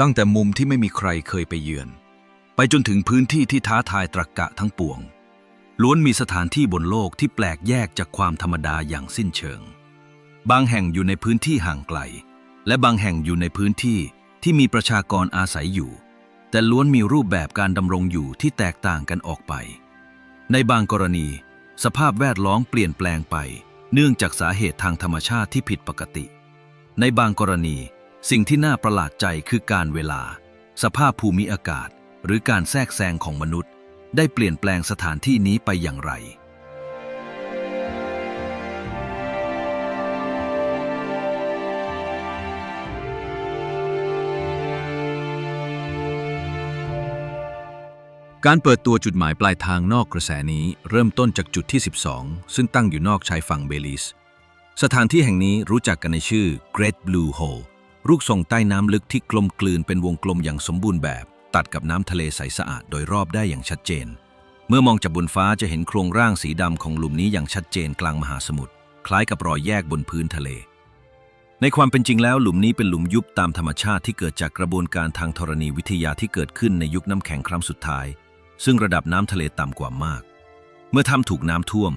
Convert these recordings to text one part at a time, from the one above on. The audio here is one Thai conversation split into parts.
ตั้งแต่มุมที่ไม่มีใครเคยไปเยือน ไปจนถึงพื้นที่ที่ท้าทายตรกกะทั้งปวง ล้วนมีสถานที่บนโลกที่แปลกแยกจากความธรรมดาอย่างสิ้นเชิง บางแห่งอยู่ในพื้นที่ห่างไกล และบางแห่งอยู่ในพื้นที่ที่มีประชากรอาศัยอยู่ แต่ล้วนมีรูปแบบการดำรงอยู่ที่แตกต่างกันออกไป ในบางกรณี สภาพแวดล้อมเปลี่ยนแปลงไป เนื่องจากสาเหตุทางธรรมชาติที่ผิดปกติ ในบางกรณี สิ่งที่น่าประหลาดใจคือการเวลา สภาพภูมิอากาศ หรือการแทรกแซงของมนุษย์ ได้เปลี่ยนแปลงสถานที่นี้ไปอย่างไร การเปิดตัวจุดหมายปลายทางนอกกระแสนี้ เริ่มต้นจากจุดที่ 12 ซึ่งตั้งอยู่นอกชายฝั่งเบลิส สถานที่แห่งนี้รู้จักกันในชื่อ Great Blue Hole รูปทรงใต้น้ำลึกที่กลมกลืนเป็นวงกลมอย่างสมบูรณ์แบบ ตัดกับน้ำทะเลใสสะอาดโดยรอบได้อย่างชัดเจน เมื่อมองจากบนฟ้าจะเห็นโครงร่างสีดำของหลุมนี้อย่างชัดเจนกลางมหาสมุทรคล้ายกับรอยแยกบนพื้นทะเล ในความเป็นจริงแล้วหลุมนี้เป็นหลุมยุบตามธรรมชาติที่เกิดจากกระบวนการทางธรณีวิทยาที่เกิดขึ้นในยุคน้ำแข็งครั้งสุดท้าย ซึ่งระดับน้ำทะเลต่ำกว่ามาก เมื่อถ้ำถูกน้ำท่วม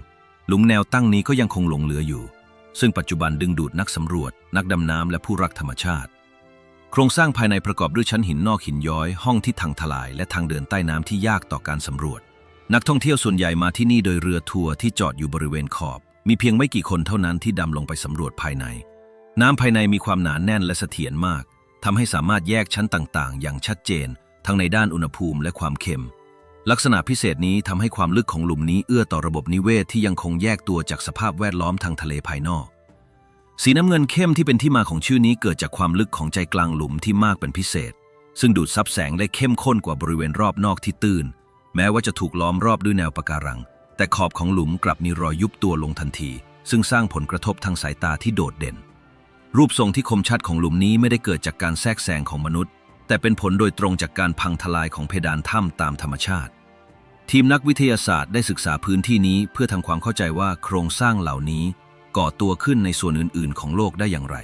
หลุมแนวตั้งนี้ก็ยังคงหลงเหลืออยู่ ซึ่งปัจจุบันดึงดูดนักสำรวจ นักดำน้ำและผู้รักธรรมชาติ โครงสร้างภายในประกอบด้วยชั้นหินนอกหินย้อย ห้องที่ทางทลาย และทางเดินใต้น้ำที่ยากต่อการสำรวจ นักท่องเที่ยวส่วนใหญ่มาที่นี่โดยเรือทัวร์ที่จอดอยู่บริเวณขอบ มีเพียงไม่กี่คนเท่านั้นที่ดำลงไปสำรวจภายใน น้ำภายในมีความหนาแน่นและเสถียรมากทำให้สามารถแยกชั้นต่างๆ อย่างชัดเจน ทั้งในด้านอุณหภูมิและความเค็ม ลักษณะพิเศษนี้ทำให้ความลึกของหลุมนี้เอื้อต่อระบบนิเวศที่ยังคงแยกตัวจากสภาพแวดล้อมทางทะเลภายนอก สีน้ำเงินเข้มที่เป็นที่มาของชื่อนี้เกิดจากความลึกของใจกลางหลุมที่มากเป็นพิเศษ ซึ่งดูดซับแสงได้เข้มข้นกว่าบริเวณรอบนอกที่ตื้น แม้ว่าจะถูกล้อมรอบด้วยแนวปะการัง แต่ขอบของหลุมกลับมีรอยยุบตัวลงทันที ซึ่งสร้างผลกระทบทางสายตาที่โดดเด่น รูปทรงที่คมชัดของหลุมนี้ไม่ได้เกิดจากการแทรกแซงของมนุษย์แต่เป็นผลโดยตรงจากการพังทลายของเพดานถ้ำตามธรรมชาติ ทีมนักวิทยาศาสตร์ได้ศึกษาพื้นที่นี้เพื่อทำความเข้าใจว่าโครงสร้างเหล่านี้ก่อตัวขึ้นในส่วนอื่น ๆ ของโลกได้อย่างไร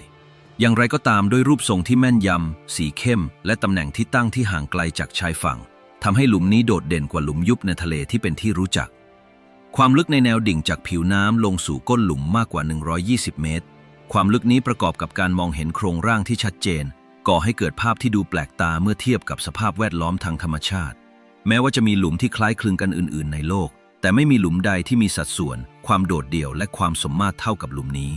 อย่างไรก็ตามด้วยรูปทรงที่แม่นยำ สีเข้ม และตำแหน่งที่ตั้งที่ห่างไกลจากชายฝั่งทำให้หลุมนี้โดดเด่นกว่าหลุมยุบในทะเลที่เป็นที่รู้จัก ความลึกในแนวดิ่งจากผิวน้ำลงสู่ก้นหลุมมากกว่า 120 เมตร ความลึกนี้ประกอบกับการมองเห็นโครงร่างที่ชัดเจน ก่อให้เกิดภาพที่ดูแปลกตาเมื่อเทียบกับสภาพแวดล้อมทางธรรมชาติ แม้ว่าจะมีหลุมที่คล้ายคลึงกันอื่น ๆ ในโลก แต่ไม่มีหลุมใดที่มีสัดส่วน ความโดดเดี่ยวและความสมมาตรเท่ากับหลุมนี้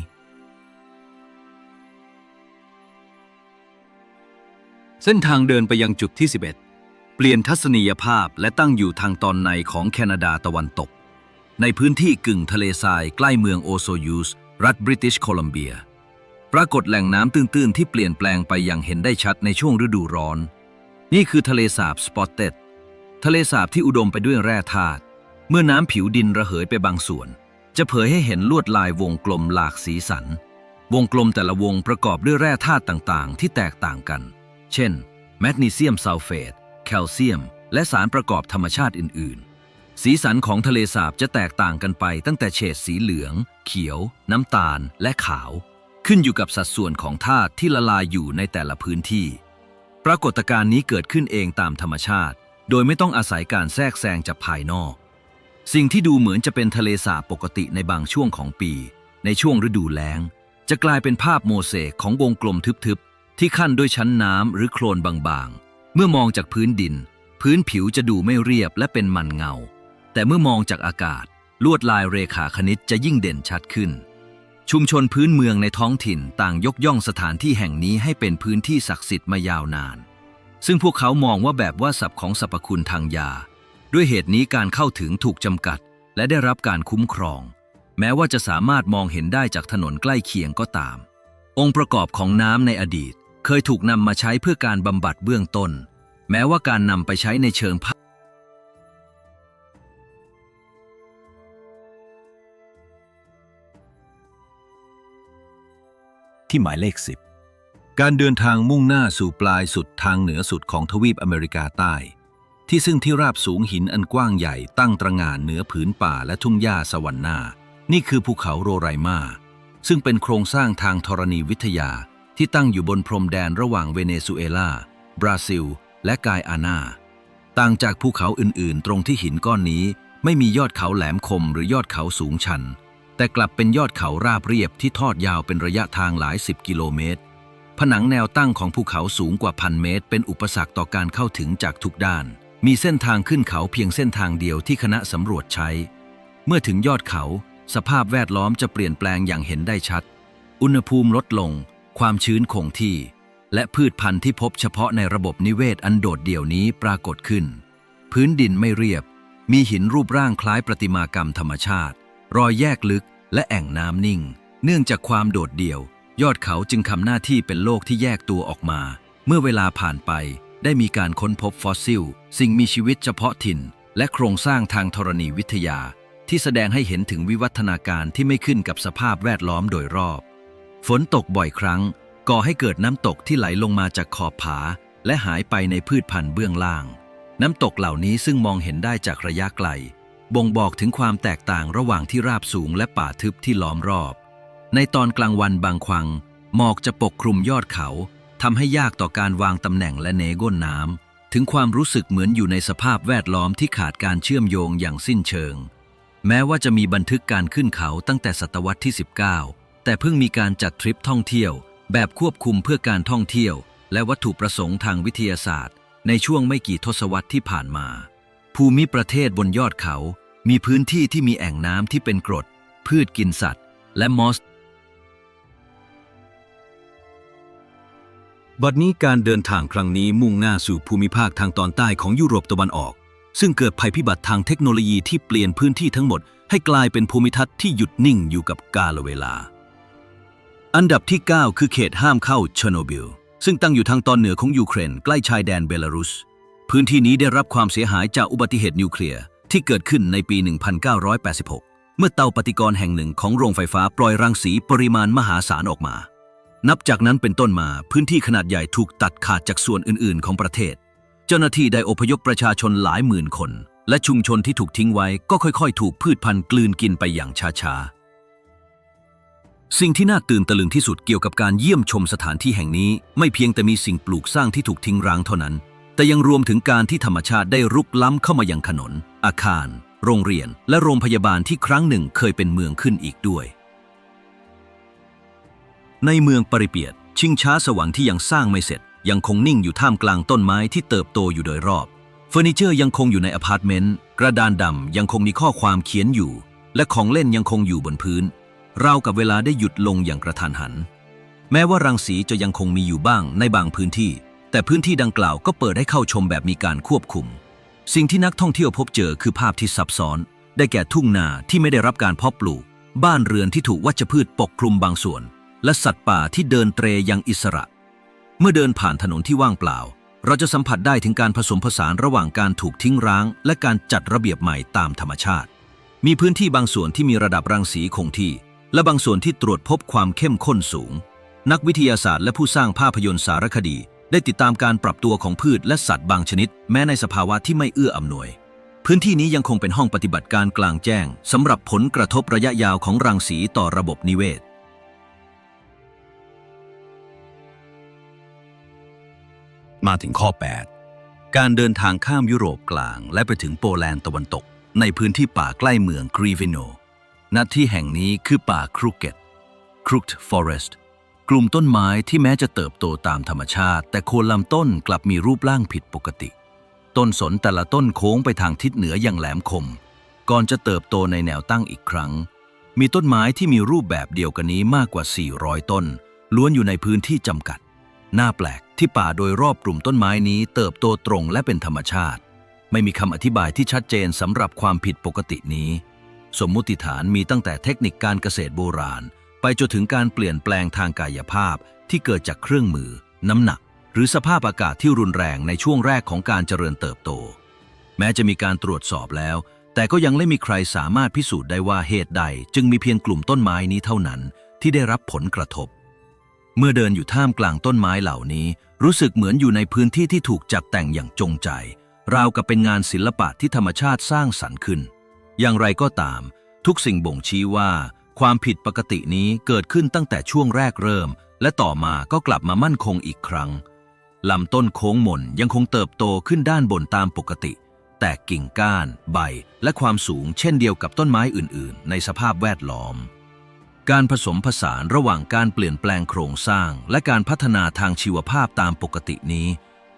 เส้นทางเดินไปยังจุดที่ 11 เปลี่ยนทัศนียภาพและตั้งอยู่ทางตอนในของแคนาดาตะวันตก ในพื้นที่กึ่งทะเลทรายใกล้เมืองโอโซยูส รัฐบริติชโคลัมเบีย ปรากฏแหล่งน้ำตื้น ๆ ที่เปลี่ยนแปลงไปอย่างเห็นได้ชัดในช่วงฤดูร้อน นี่คือทะเลสาบสปอตเต็ด ทะเลสาบที่อุดมไปด้วยแร่ธาตุเมื่อน้ำผิวดินระเหยไปบางส่วน จะเผยให้เห็นลวดลายวงกลมหลากสีสัน วงกลมแต่ละวงประกอบด้วยแร่ธาตุต่างๆ ที่แตกต่างกัน เช่น แมกนีเซียมซัลเฟต แคลเซียม และสารประกอบธรรมชาติอื่น ๆ สีสันของทะเลสาบจะแตกต่างกันไปตั้งแต่เฉดสีเหลือง เขียว น้ำตาล และขาว ขึ้นอยู่กับสัดส่วนของธาตุที่ละลายอยู่ในแต่ละพื้นที่ ปรากฏการณ์นี้เกิดขึ้นเองตามธรรมชาติ โดยไม่ต้องอาศัยการแทรกแซงจากภายนอก สิ่งที่ดูเหมือนจะเป็นทะเลสาบปกติในบางช่วงของปี ในช่วงฤดูแล้ง จะกลายเป็นภาพโมเสกของวงกลมทึบๆ ที่ขั้นด้วยชั้นน้ำหรือโคลนบางๆ เมื่อมองจากพื้นดิน พื้นผิวจะดูไม่เรียบและเป็นมันเงา แต่เมื่อมองจากอากาศ ลวดลายเรขาคณิตจะยิ่งเด่นชัดขึ้น ชุมชนพื้นเมืองในท้องถิ่นต่างยกย่องสถานที่แห่งนี้ให้เป็นพื้นที่ศักดิ์สิทธิ์มายาวนาน ซึ่งพวกเขามองว่าแบบว่าศัพท์ของสรรพคุณทางยา ด้วยเหตุนี้การเข้าถึงถูกจำกัด และได้รับการคุ้มครอง แม้ว่าจะสามารถมองเห็นได้จากถนนใกล้เคียงก็ตาม องค์ประกอบของน้ำในอดีต เคยถูกนำมาใช้เพื่อการบำบัดเบื้องต้น แม้ว่าการนำไปใช้ในเชิงภาที่หมายเลข10 การเดินทางมุ่งหน้าสู่ปลายสุดทางเหนือสุดของทวีปอเมริกาใต้ ที่ซึ่งที่ราบสูงหินอันกว้างใหญ่ตั้งตระหง่านเหนือผืนป่าและทุ่งหญ้าสวรรค์นานี่คือภูเขาโรไรมา ซึ่งเป็นโครงสร้างทางธรณีวิทยาที่ตั้งอยู่บนพรมแดนระหว่างเวเนซุเอลา บราซิล และกายอานาต่างจากภูเขาอื่นๆ ตรงที่หินก้อนนี้ ไม่มียอดเขาแหลมคมหรือยอดเขาสูงชัน แต่กลับเป็นยอดเขาราบเรียบที่ทอดยาวเป็นระยะทางหลายสิบกิโลเมตร ผนังแนวตั้งของภูเขาสูงกว่าพันเมตร เป็นอุปสรรคต่อการเข้าถึงจากทุกด้าน มีเส้นทางขึ้นเขาเพียงเส้นทางเดียวที่คณะสำรวจใช้ เมื่อถึงยอดเขา สภาพแวดล้อมจะเปลี่ยนแปลงอย่างเห็นได้ชัด อุณหภูมิลดลง ความชื้นคงที่ และพืชพันธุ์ที่พบเฉพาะในระบบนิเวศอันโดดเดี่ยวนี้ปรากฏขึ้น พื้นดินไม่เรียบ มีหินรูปร่างคล้ายประติมากรรมธรรมชาติ รอยแยกลึกและแอ่งน้ำนิ่ง เนื่องจากความโดดเดี่ยว ยอดเขาจึงทำหน้าที่เป็นโลกที่แยกตัวออกมา เมื่อเวลาผ่านไปได้มีการค้นพบฟอสซิล สิ่งมีชีวิตเฉพาะถิ่น และโครงสร้างทางธรณีวิทยา ที่แสดงให้เห็นถึงวิวัฒนาการที่ไม่ขึ้นกับสภาพแวดล้อมโดยรอบ ฝนตกบ่อยครั้ง ก่อให้เกิดน้ำตกที่ไหลลงมาจากขอบผา และหายไปในพืชพันธุ์เบื้องล่าง น้ำตกเหล่านี้ซึ่งมองเห็นได้จากระยะไกล บ่งบอกถึงความแตกต่างระหว่างที่ราบสูงและป่าทึบที่ล้อมรอบ ในตอนกลางวันบางควัง หมอกจะปกคลุมยอดเขาทำให้ยากต่อการวางตำแหน่งและเนก้นน้ำถึงความรู้สึกเหมือนอยู่ในสภาพแวดล้อมที่ขาดการเชื่อมโยงอย่างสิ้นเชิง แม้ว่าจะมีบันทึกการขึ้นเขาตั้งแต่ศตวรรษที่ 19 แต่เพิ่งมีการจัดทริปท่องเที่ยว แบบควบคุมเพื่อการท่องเที่ยว และวัตถุประสงค์ทางวิทยาศาสตร์ ในช่วงไม่กี่ทศวรรษที่ผ่านมา ภูมิประเทศบนยอดเขา มีพื้นที่ที่มีแอ่งน้ำที่เป็นกรด พืชกินสัตว์ และมอส บัดนี้การเดินทางครั้งนี้มุ่งหน้าสู่ภูมิภาคทางตอนใต้ของยุโรปตะวันออก ซึ่งเกิดภัยพิบัติทางเทคโนโลยีที่เปลี่ยนพื้นที่ทั้งหมด ให้กลายเป็นภูมิทัศน์ที่หยุดนิ่งอยู่กับกาลเวลา อันดับที่ 9 คือเขตห้ามเข้าเชอร์โนบิลซึ่งตั้งอยู่ทางตอนเหนือของยูเครนใกล้ชายแดนเบลารุส พื้นที่นี้ได้รับความเสียหายจากอุบัติเหตุนิวเคลียร์ที่เกิดขึ้นในปี 1986 เมื่อเตาปฏิกรณ์แห่งหนึ่งของโรงไฟฟ้าปล่อยรังสีปริมาณมหาศาลออกมา นับจากนั้นเป็นต้นมาพื้นที่ขนาดใหญ่ถูกตัดขาดจากส่วนอื่น ๆ ของประเทศ เจ้าหน้าที่ได้อพยพประชาชนหลายหมื่นคน และชุมชนที่ถูกทิ้งไว้ก็ค่อย ๆ ถูกพืชพันธุ์กลืนกินไปอย่างช้าๆสิ่งที่น่าตื่นตะลึงที่สุดเกี่ยวกับการเยี่ยมชมสถานที่แห่งนี้ ไม่เพียงแต่มีสิ่งปลูกสร้างที่ถูกทิ้งร้างเท่านั้น แต่ยังรวมถึงการที่ธรรมชาติได้รุกล้ำเข้ามาอยังถนน อาคาร โรงเรียน และโรงพยาบาลที่ครั้งหนึ่งเคยเป็นเมืองขึ้นอีกด้วย ในเมืองปริเปียตชิงช้าสวรรค์ที่ยังสร้างไม่เสร็จ ยังคงนิ่งอยู่ท่ามกลางต้นไม้ที่เติบโตอยู่โดยรอบเฟอร์นิเจอร์ยังคงอยู่ในอพาร์ตเมนต์กระดานดำยังคงมีข้อความเขียนอยู่ และของเล่นยังคงอยู่บนพื้นราวกับเวลาได้หยุดลงอย่างกระทันหัน แม้ว่ารังสีจะยังคงมีอยู่บ้างในบางพื้นที่ แต่พื้นที่ดังกล่าวก็เปิดให้เข้าชมแบบมีการควบคุม สิ่งที่นักท่องเที่ยวพบเจอคือภาพที่ซับซ้อน ได้แก่ทุ่งนาที่ไม่ได้รับการเพาะปลูก บ้านเรือนที่ถูกวัชพืชปกคลุมบางส่วน และสัตว์ป่าที่เดินเตรยังอิสระ เมื่อเดินผ่านถนนที่ว่างเปล่า เราจะสัมผัสได้ถึงการผสมผสานระหว่างการถูกทิ้งร้าง และการจัดระเบียบใหม่ตามธรรมชาติ มีพื้นที่บางส่วนที่มีระดับรังสีคงที่ และบางส่วนที่ตรวจพบความเข้มข้นสูง นักวิทยาศาสตร์และผู้สร้างภาพยนตร์สารคดี ได้ติดตามการปรับตัวของพืชและสัตว์บางชนิด แม้ในสภาวะที่ไม่เอื้ออำนวยพื้นที่นี้ยังคงเป็นห้องปฏิบัติการกลางแจ้งสำหรับผลกระทบระยะยาวของรังสีต่อระบบนิเวศ มาถึงข้อ 8 การเดินทางข้ามยุโรปกลางและไปถึงโปแลนด์ตะวันตก ในพื้นที่ป่าใกล้เมืองกรีวิโนณที่แห่งนี้คือป่าครุกเกตครุกฟอเรสต์กลุ่มต้นไม้ที่แม้จะเติบโตตามธรรมชาติ แต่โคนลำต้นกลับมีรูปร่างผิดปกติ ต้นสนแต่ละต้นโค้งไปทางทิศเหนืออย่างแหลมคม ก่อนจะเติบโตในแนวตั้งอีกครั้ง มีต้นไม้ที่มีรูปแบบเดียวกันนี้มากกว่า 400 ต้น ล้วนอยู่ในพื้นที่จำกัด น่าแปลก ที่ป่าโดยรอบกลุ่มต้นไม้นี้เติบโตตรงและเป็นธรรมชาติ ไม่มีคำอธิบายที่ชัดเจนสำหรับความผิดปกตินี้ สมมุติฐานมีตั้งแต่เทคนิคการเกษตรโบราณ ไปจนถึงการเปลี่ยนแปลงทางกายภาพที่เกิดจากเครื่องมือ น้ำหนัก หรือสภาพอากาศที่รุนแรงในช่วงแรกของการเจริญเติบโต แม้จะมีการตรวจสอบแล้ว แต่ก็ยังไม่มีใครสามารถพิสูจน์ได้ว่าเหตุใด จึงมีเพียงกลุ่มต้นไม้นี้เท่านั้น ที่ได้รับผลกระทบ เมื่อเดินอยู่ท่ามกลางต้นไม้เหล่านี้ รู้สึกเหมือนอยู่ในพื้นที่ที่ถูกจัดแต่งอย่างจงใจ ราวกับเป็นงานศิลปะที่ธรรมชาติสร้างสรรค์ขึ้น อย่างไรก็ตาม ทุกสิ่งบ่งชี้ว่า ความผิดปกตินี้เกิดขึ้นตั้งแต่ช่วงแรกเริ่ม และต่อมาก็กลับมามั่นคงอีกครั้งลำต้นโค้งหม่นยังคงเติบโตขึ้นด้านบนตามปกติ แต่กิ่งก้าน ใบ และความสูงเช่นเดียวกับต้นไม้อื่น ๆ ในสภาพแวดล้อม การผสมผสานระหว่างการเปลี่ยนแปลงโครงสร้าง และการพัฒนาทางชีวภาพตามปกตินี้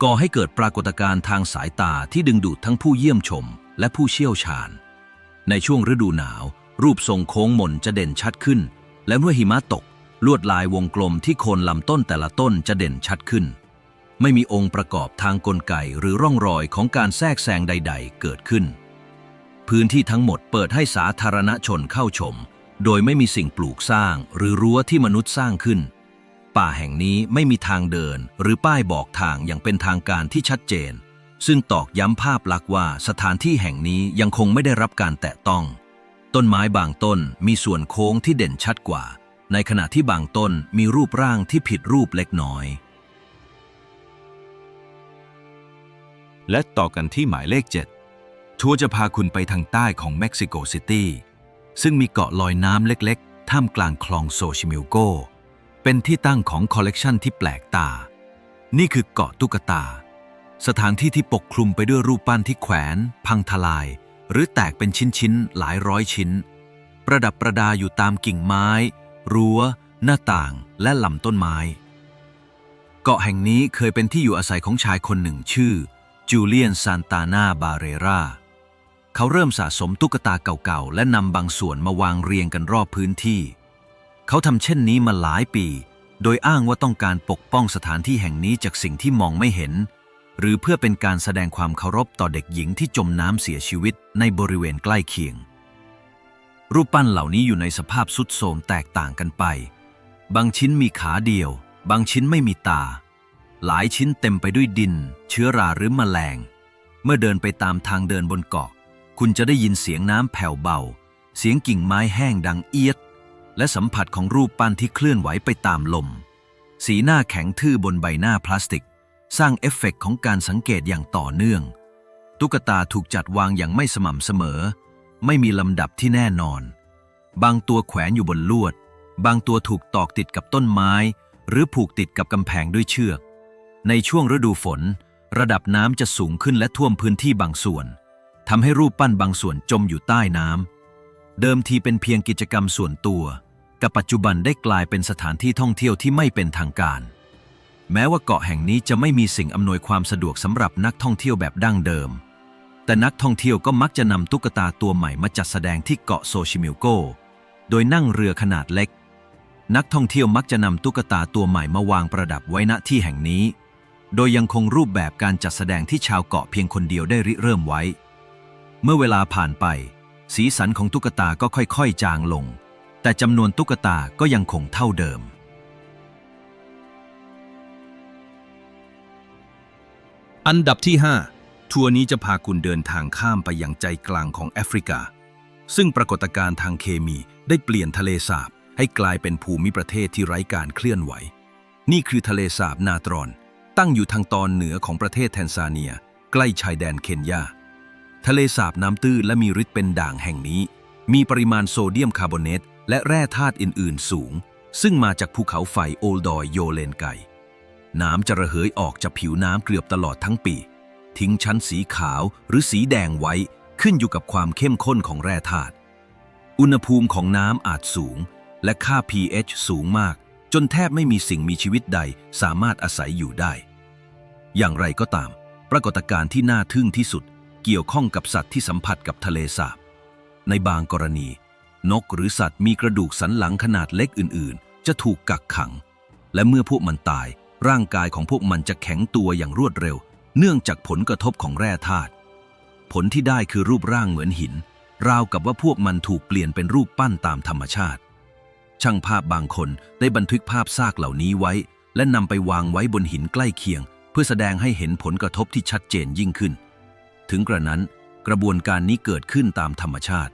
ก่อให้เกิดปรากฏการณ์ทางสายตาที่ดึงดูดทั้งผู้เยี่ยมชม และผู้เชี่ยวชาญ ในช่วงฤดูหนาว รูปทรงโค้งมนจะเด่นชัดขึ้น และเมื่อหิมะตก ลวดลายวงกลมที่โคนลำต้นแต่ละต้นจะเด่นชัดขึ้น ไม่มีองค์ประกอบทางกลไกหรือร่องรอยของการแทรกแซงใด ๆ เกิดขึ้น พื้นที่ทั้งหมดเปิดให้สาธารณชนเข้าชม โดยไม่มีสิ่งปลูกสร้างหรือรั้วที่มนุษย์สร้างขึ้น ป่าแห่งนี้ไม่มีทางเดินหรือป้ายบอกทางอย่างเป็นทางการที่ชัดเจน ซึ่งตอกย้ำภาพลักษณ์ว่าสถานที่แห่งนี้ยังคงไม่ได้รับการแตะต้อง ต้นไม้บางต้นมีส่วนโค้งที่เด่นชัดกว่า ในขณะที่บางต้นมีรูปร่างที่ผิดรูปเล็กน้อย และต่อกันที่หมายเลข 7 ทัวร์จะพาคุณไปทางใต้ของเม็กซิโกซิตี้ ซึ่งมีเกาะลอยน้ำเล็กๆ ท่ามกลางคลองโซชิมิลโก เป็นที่ตั้งของคอลเลกชันที่แปลกตา นี่คือเกาะตุ๊กตา สถานที่ที่ปกคลุมไปด้วยรูปปั้นที่แขวน พังทลาย หรือแตกเป็นชิ้นๆ หลายร้อยชิ้น ประดับประดาอยู่ตามกิ่งไม้ รั้ว หน้าต่างและลำต้นไม้ เกาะแห่งนี้เคยเป็นที่อยู่อาศัยของชายคนหนึ่งชื่อจูเลียนซานตานาบาเรรา เขาเริ่มสะสมตุ๊กตาเก่าๆ และนำบางส่วนมาวางเรียงกันรอบพื้นที่ เขาทำเช่นนี้มาหลายปี โดยอ้างว่าต้องการปกป้องสถานที่แห่งนี้จากสิ่งที่มองไม่เห็น หรือเพื่อเป็นการแสดงความเคารพต่อเด็กหญิงที่จมน้ำเสียชีวิตในบริเวณใกล้เคียง รูปปั้นเหล่านี้อยู่ในสภาพสุดโทรมแตกต่างกันไป บางชิ้นมีขาเดียว บางชิ้นไม่มีตา หลายชิ้นเต็มไปด้วยดิน เชื้อราหรือมแมลง เมื่อเดินไปตามทางเดินบนเกาะ คุณจะได้ยินเสียงน้ำแผ่วเบา เสียงกิ่งไม้แห้งดังเอียด และสัมผัสของรูปปั้นที่เคลื่อนไหวไปตามลม สีหน้าแข็งทื่อบนใบหน้าพลาสติก สร้างเอฟเฟกต์ของการสังเกตอย่างต่อเนื่อง ตุ๊กตาถูกจัดวางอย่างไม่สม่ำเสมอ ไม่มีลำดับที่แน่นอน บางตัวแขวนอยู่บนลวด บางตัวถูกตอกติดกับต้นไม้ หรือผูกติดกับกำแพงด้วยเชือก ในช่วงฤดูฝน ระดับน้ำจะสูงขึ้นและท่วมพื้นที่บางส่วน ทำให้รูปปั้นบางส่วนจมอยู่ใต้น้ำ เดิมทีเป็นเพียงกิจกรรมส่วนตัว กับปัจจุบันได้กลายเป็นสถานที่ท่องเที่ยวที่ไม่เป็นทางการ แม้ว่าเกาะแห่งนี้จะไม่มีสิ่งอำนวยความสะดวกสำหรับนักท่องเที่ยวแบบดั้งเดิม แต่นักท่องเที่ยวก็มักจะนำตุ๊กตาตัวใหม่มาจัดแสดงที่เกาะโซชิมิลโก โดยนั่งเรือขนาดเล็ก นักท่องเที่ยวมักจะนำตุ๊กตาตัวใหม่มาวางประดับไว้ณที่แห่งนี้ โดยยังคงรูปแบบการจัดแสดงที่ชาวเกาะเพียงคนเดียวได้ริเริ่มไว้ เมื่อเวลาผ่านไป สีสันของตุ๊กตาก็ค่อยๆ จางลง แต่จำนวนตุ๊กตาก็ยังคงเท่าเดิม อันดับที่ 5 ทัวร์นี้จะพาคุณเดินทางข้ามไปยังใจกลางของแอฟริกา ซึ่งปรากฏการณ์ทางเคมีได้เปลี่ยนทะเลสาบให้กลายเป็นภูมิประเทศที่ไร้การเคลื่อนไหว นี่คือทะเลสาบนาตรอน ตั้งอยู่ทางตอนเหนือของประเทศแทนซาเนีย ใกล้ชายแดนเคนยา ทะเลสาบน้ำตื้นและมีฤทธิ์เป็นด่างแห่งนี้ มีปริมาณโซเดียมคาร์บอเนตและแร่ธาตุอื่น ๆ สูง ซึ่งมาจากภูเขาไฟโอลดอยโยเลนไก น้ำจะระเหยออกจากผิวน้ำเกือบตลอดทั้งปี ทิ้งชั้นสีขาวหรือสีแดงไว้ขึ้นอยู่กับความเข้มข้นของแร่ธาตุ อุณหภูมิของน้ำอาจสูง และค่า pH สูงมาก จนแทบไม่มีสิ่งมีชีวิตใดสามารถอาศัยอยู่ได้ อย่างไรก็ตาม ปรากฏการณ์ที่น่าทึ่งที่สุด เกี่ยวข้องกับสัตว์ที่สัมผัสกับทะเลสาบ ในบางกรณี นกหรือสัตว์มีกระดูกสันหลังขนาดเล็กอื่น ๆ จะถูกกักขัง และเมื่อพวกมันตาย ร่างกายของพวกมันจะแข็งตัวอย่างรวดเร็ว เนื่องจากผลกระทบของแร่ธาตุผลที่ได้คือรูปร่างเหมือนหิน ราวกับว่าพวกมันถูกเปลี่ยนเป็นรูปปั้นตามธรรมชาติ ช่างภาพบางคนได้บันทึกภาพซากเหล่านี้ไว้ และนำไปวางไว้บนหินใกล้เคียง เพื่อแสดงให้เห็นผลกระทบที่ชัดเจนยิ่งขึ้น ถึงกระนั้น กระบวนการนี้เกิดขึ้นตามธรรมชาติ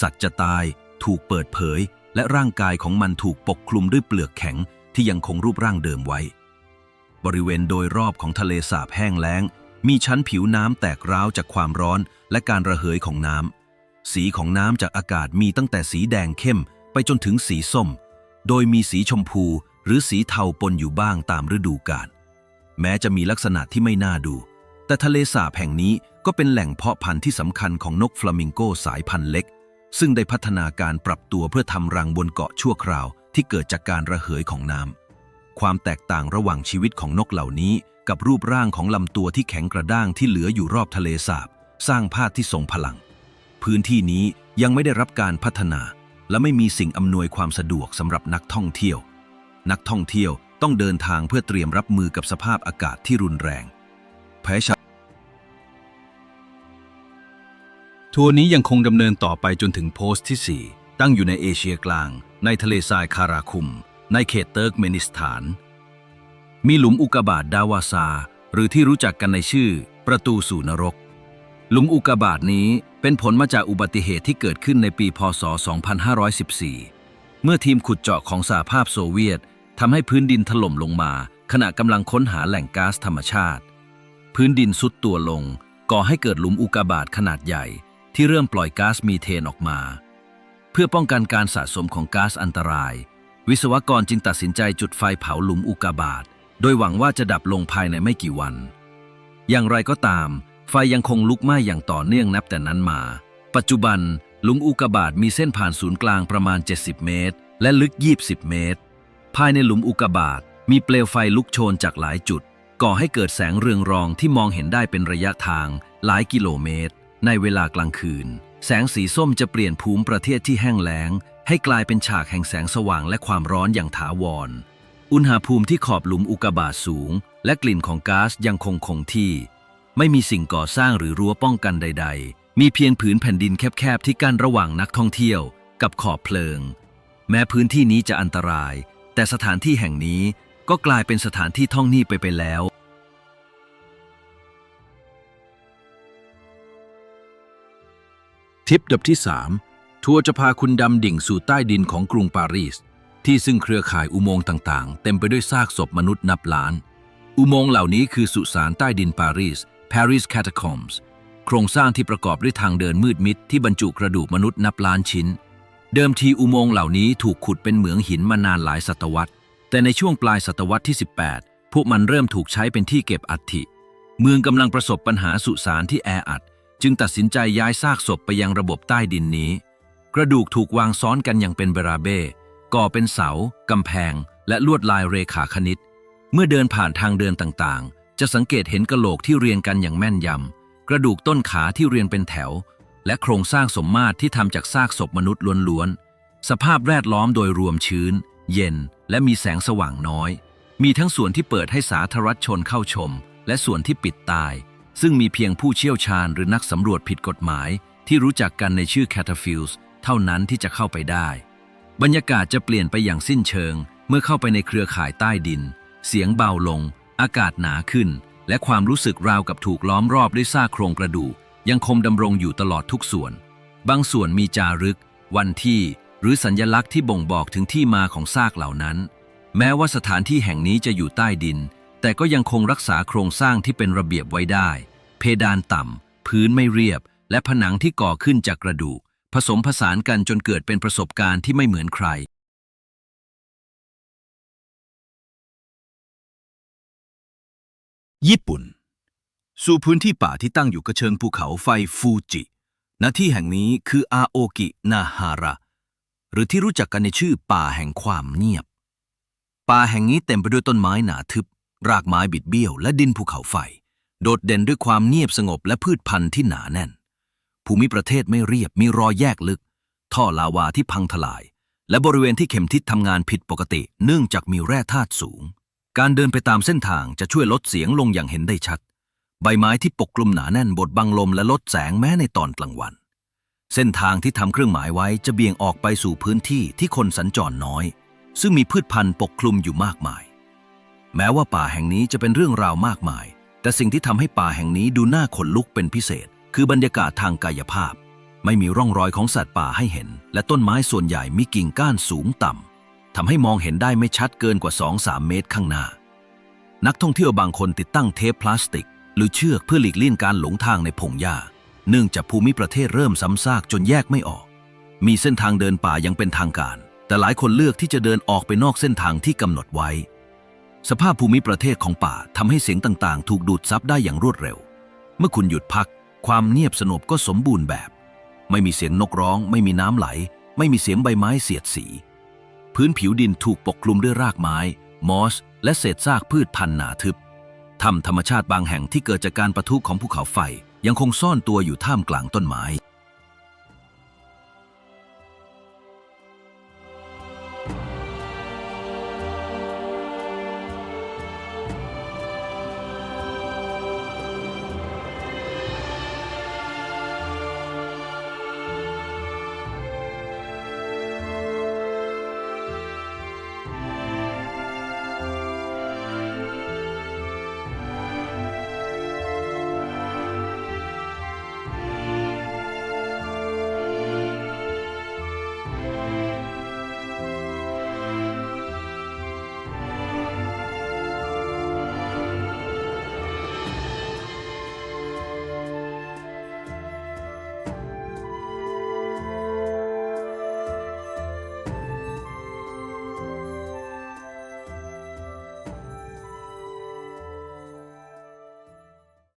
สัตว์จะตายถูกเปิดเผย และร่างกายของมันถูกปกคลุมด้วยเปลือกแข็งที่ยังคงรูปร่างเดิมไว้ บริเวณโดยรอบของทะเลสาบแห้งแล้ง มีชั้นผิวน้ำแตกร้าวจากความร้อนและการระเหยของน้ำสีของน้ำจากอากาศมีตั้งแต่สีแดงเข้มไปจนถึงสีส้ม โดยมีสีชมพูหรือสีเทาปนอยู่บ้างตามฤดูกาลแม้จะมีลักษณะที่ไม่น่าดู แต่ทะเลสาบแห่งนี้ ก็เป็นแหล่งเพาะพันธุ์ที่สำคัญของนกฟลามิงโกสายพันธุ์เล็ก ซึ่งได้พัฒนาการปรับตัวเพื่อทำรังบนเกาะชั่วคราว ที่เกิดจากการระเหยของน้ำ ความแตกต่างระหว่างชีวิตของนกเหล่านี้ กับรูปร่างของลำตัวที่แข็งกระด้างที่เหลืออยู่รอบทะเลสาบ สร้างภาพที่ทรงพลัง พื้นที่นี้ยังไม่ได้รับการพัฒนา และไม่มีสิ่งอำนวยความสะดวกสำหรับนักท่องเที่ยว นักท่องเที่ยวต้องเดินทางเพื่อเตรียมรับมือกับสภาพอากาศที่รุนแรงแพ้ชา ทัวร์นี้ยังคงดำเนินต่อไปจนถึงโพสต์ที่ 4 ตั้งอยู่ในเอเชียกลาง ในทะเลทรายคาราคุม ในเขตเติร์กเมนิสถาน มีหลุมอุกกาบาตดาวาซา หรือที่รู้จักกันในชื่อ ประตูสู่นรก หลุมอุกกาบาตนี้เป็นผลมาจากอุบัติเหตุที่เกิดขึ้นในปีพศ 2514 เมื่อทีมขุดเจาะของสหภาพโซเวียตทำให้พื้นดินถล่มลงมา ขณะกำลังค้นหาแหล่งก๊าซธรรมชาติ พื้นดินซุดตัวลง ก่อให้เกิดหลุมอุกกาบาตขนาดใหญ่ ที่เริ่มปล่อยก๊าซมีเทนออกมา เพื่อป้องกันการสะสมของก๊าซอันตราย วิศวกรจึงตัดสินใจจุดไฟเผาหลุมอุกกาบาตโดยหวังว่าจะดับลงภายในไม่กี่วัน อย่างไรก็ตาม ไฟยังคงลุกไหม้อย่างต่อเนื่องนับแต่นั้นมา ปัจจุบันหลุมอุกกาบาตมีเส้นผ่านศูนย์กลางประมาณ 70 เมตร และลึก 20 เมตร ภายในหลุมอุกกาบาตมีเปลวไฟลุกโชนจากหลายจุด ก่อให้เกิดแสงเรืองรองที่มองเห็นได้เป็นระยะทางหลายกิโลเมตร ในเวลากลางคืน แสงสีส้มจะเปลี่ยนภูมิประเทศที่แห้งแล้ง ให้กลายเป็นฉากแห่งแสงสว่างและความร้อนอย่างถาวร อุณหภูมิที่ขอบหลุมอุกกาบาตสูง และกลิ่นของก๊าซยังคงคงที่ ไม่มีสิ่งก่อสร้างหรือรั้วป้องกันใด ๆ มีเพียงผืนแผ่นดินแคบๆที่กั้นระหว่างนักท่องเที่ยว กับขอบเพลิง แม้พื้นที่นี้จะอันตราย แต่สถานที่แห่งนี้ก็กลายเป็นสถานที่ท่องนี่ไปไปแล้ว ทิปดับที่ 3 ทัวร์จะพาคุณดำดิ่งสู่ใต้ดินของกรุงปารีส ที่ซึ่งเครือข่ายอุโมงค์ต่างๆ เต็มไปด้วยซากศพมนุษย์นับล้าน อุโมงค์เหล่านี้คือสุสานใต้ดินปารีส Paris Catacombs โครงสร้างที่ประกอบด้วยทางเดินมืดมิดที่บรรจุกระดูกมนุษย์นับล้านชิ้น เดิมทีอุโมงค์เหล่านี้ถูกขุดเป็นเหมืองหินมานานหลายศตวรรษ แต่ในช่วงปลายศตวรรษที่ 18 พวกมันเริ่มถูกใช้เป็นที่เก็บอัฐิ เมืองกำลังประสบปัญหาสุสานที่แออัด จึงตัดสินใจย้ายซากศพไปยังระบบใต้ดินนี้ กระดูกถูกวางซ้อนกันอย่างเป็นเบราเบ้ก่อเป็นเสา กำแพง และลวดลายเรขาคณิต เมื่อเดินผ่านทางเดินต่างๆ จะสังเกตเห็นกระโหลกที่เรียงกันอย่างแม่นยำ กระดูกต้นขาที่เรียงเป็นแถว และโครงสร้างสมมาตรที่ทำจากซากศพมนุษย์ล้วนๆ สภาพแวดล้อมโดยรวมชื้น เย็น และมีแสงสว่างน้อย มีทั้งส่วนที่เปิดให้สาธารณชนเข้าชม และส่วนที่ปิดตาย ซึ่งมีเพียงผู้เชี่ยวชาญหรือนักสำรวจผิดกฎหมาย ที่รู้จักกันในชื่อ Cataphils เท่านั้นที่จะเข้าไปได้ บรรยากาศจะเปลี่ยนไปอย่างสิ้นเชิง เมื่อเข้าไปในเครือข่ายใต้ดิน เสียงเบาลง อากาศหนาขึ้น และความรู้สึกราวกับถูกล้อมรอบด้วยซากโครงกระดูกยังคงดำรงอยู่ตลอดทุกส่วน บางส่วนมีจารึก วันที่ หรือสัญญลักษณ์ที่บ่งบอกถึงที่มาของซากเหล่านั้น แม้ว่าสถานที่แห่งนี้จะอยู่ใต้ดิน แต่ก็ยังคงรักษาโครงสร้างที่เป็นระเบียบไว้ได้ เพดานต่ำ พื้นไม่เรียบ และผนังที่ก่อขึ้นจากกระดูก ผสมผสานกันจนเกิดเป็นประสบการณ์ที่ไม่เหมือนใคร ญี่ปุ่น สู่พื้นที่ป่าที่ตั้งอยู่กระเชิงภูเขาไฟฟูจิณที่แห่งนี้คืออาโอกินาฮาระ หรือที่รู้จักกันในชื่อป่าแห่งความเงียบ ป่าแห่งนี้เต็มไปด้วยต้นไม้หนาทึบ รากไม้บิดเบี้ยว และดินภูเขาไฟ โดดเด่นด้วยความเงียบสงบและพืชพันธุ์ที่หนาแน่น ภูมิประเทศไม่เรียบมีรอยแยกลึก ท่อลาวาที่พังทลาย และบริเวณที่เข็มทิศทำงานผิดปกติ เนื่องจากมีแร่ธาตุสูง การเดินไปตามเส้นทางจะช่วยลดเสียงลงอย่างเห็นได้ชัด ใบไม้ที่ปกคลุมหนาแน่นบดบังลมและลดแสงแม้ในตอนกลางวัน เส้นทางที่ทำเครื่องหมายไว้จะเบี่ยงออกไปสู่พื้นที่ที่คนสัญจรน้อย ซึ่งมีพืชพันธุ์ปกคลุมอยู่มากมาย แม้ว่าป่าแห่งนี้จะเป็นเรื่องราวมากมาย แต่สิ่งที่ทำให้ป่าแห่งนี้ดูน่าขนลุกเป็นพิเศษ คือบรรยากาศทางกายภาพ ไม่มีร่องรอยของสัตว์ป่าให้เห็น และต้นไม้ส่วนใหญ่มีกิ่งก้านสูงต่ำทำให้มองเห็นได้ไม่ชัดเกินกว่า 2-3 เมตรข้างหน้า นักท่องเที่ยวบางคนติดตั้งเทปพลาสติก หรือเชือกเพื่อหลีกเลี่ยงการหลงทางในพงหญ้า เนื่องจากภูมิประเทศเริ่มซ้ำซากจนแยกไม่ออก มีเส้นทางเดินป่ายังเป็นทางการ แต่หลายคนเลือกที่จะเดินออกไปนอกเส้นทางที่กำหนดไว้ สภาพภูมิประเทศของป่าทำให้เสียงต่างๆ ถูกดูดซับได้อย่างรวดเร็ว เมื่อคุณหยุดพัก ความเงียบสงบก็สมบูรณ์แบบ ไม่มีเสียงนกร้อง ไม่มีน้ำไหล ไม่มีเสียงใบไม้เสียดสี พื้นผิวดินถูกปกคลุมด้วยรากไม้ มอส และเศษซากพืชพันธุ์หนาทึบถ้ำธรรมชาติบางแห่งที่เกิดจากการประทุของภูเขาไฟ ยังคงซ่อนตัวอยู่ท่ามกลางต้นไม้